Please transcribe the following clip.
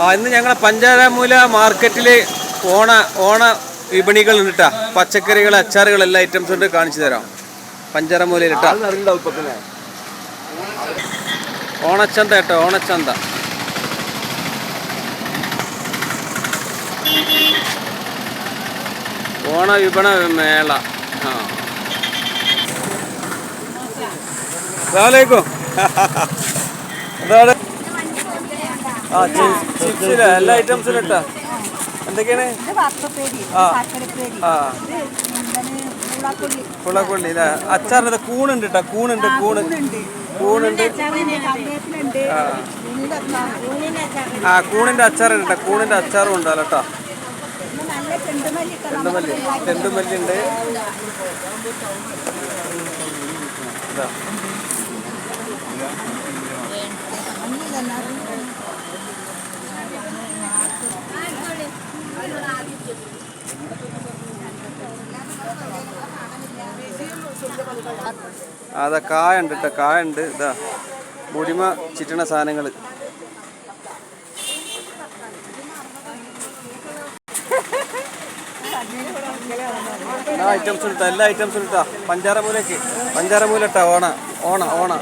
ആ ഇന്ന് ഞങ്ങളെ പഞ്ചാരമൂല മാർക്കറ്റിൽ ഓണ ഓണ വിപണികൾ ഉണ്ട്. പച്ചക്കറികൾ അച്ചാറുകൾ എല്ലാ ഐറ്റംസ് ഉണ്ട് കാണിച്ചു തരാം. പഞ്ചാരമൂലയിൽ ഇട്ടാ ഓണച്ചന്ത കേട്ടോ ഓണച്ചന്ത. ഓണ വിപണ മേള. ആ. എന്താണ്? ആ ചിപ്സിൽ എല്ലാ ഐറ്റംസിലും ഇട്ടാ എന്തൊക്കെയാണ് ആ. പൂളാക്കൊള്ളി അല്ലേ അച്ചാറിന്റെ കൂണുണ്ട് കേട്ടോ കൂണുണ്ട് കൂണ്. കൂണുണ്ട്. ആ. കൂണിന്റെ അച്ചാറുണ്ട് കേട്ടോ കൂണിന്റെ അച്ചാറും ഉണ്ടല്ലോ കേട്ടോ ചെണ്ടുമല്ലി ചെണ്ടുമല്ലി ഉണ്ട് ഇതാ. അതാ കായ ഉണ്ട് കേട്ടോ കായ ഉണ്ട് ഇതാ മുടിമ ചിറ്റണ സാധനങ്ങൾ എല്ലാ ഐറ്റംസും ഇട്ടാ എല്ലാ ഐറ്റംസും ഇട്ടാ പഞ്ചാര മൂല ഇട്ടാ ഓണ ഓണ ഓണ.